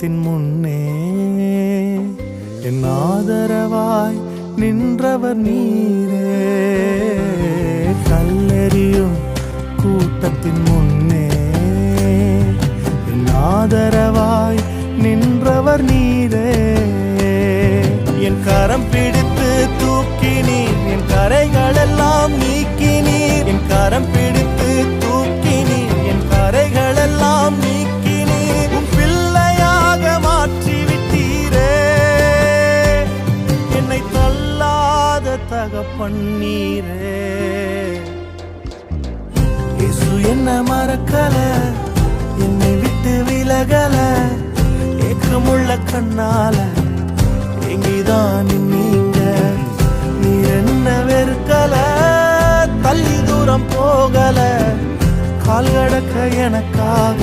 கூட்டத்தின் முன்னே என் ஆதரவாய் நின்றவர் நீரே. கல்லெறியும் கூட்டத்தின் முன்னே என் ஆதரவாய் நின்றவர் நீரே. என் கரம் பிடித்து தூக்கினீர் என் கரைகளெல்லாம் நீக்கினீர் என் கரம் பிடி தள்ளாத தகப்பண்ணீரே இயேசு என்ன மறக்கல என்னை விட்டு விலகல ஏக்கமுள்ள கண்ணால எங்கிதான் நீங்க. நீர் என்ன வெறுக்கல தள்ளி தூரம் போகல கால்கடக்க எனக்காக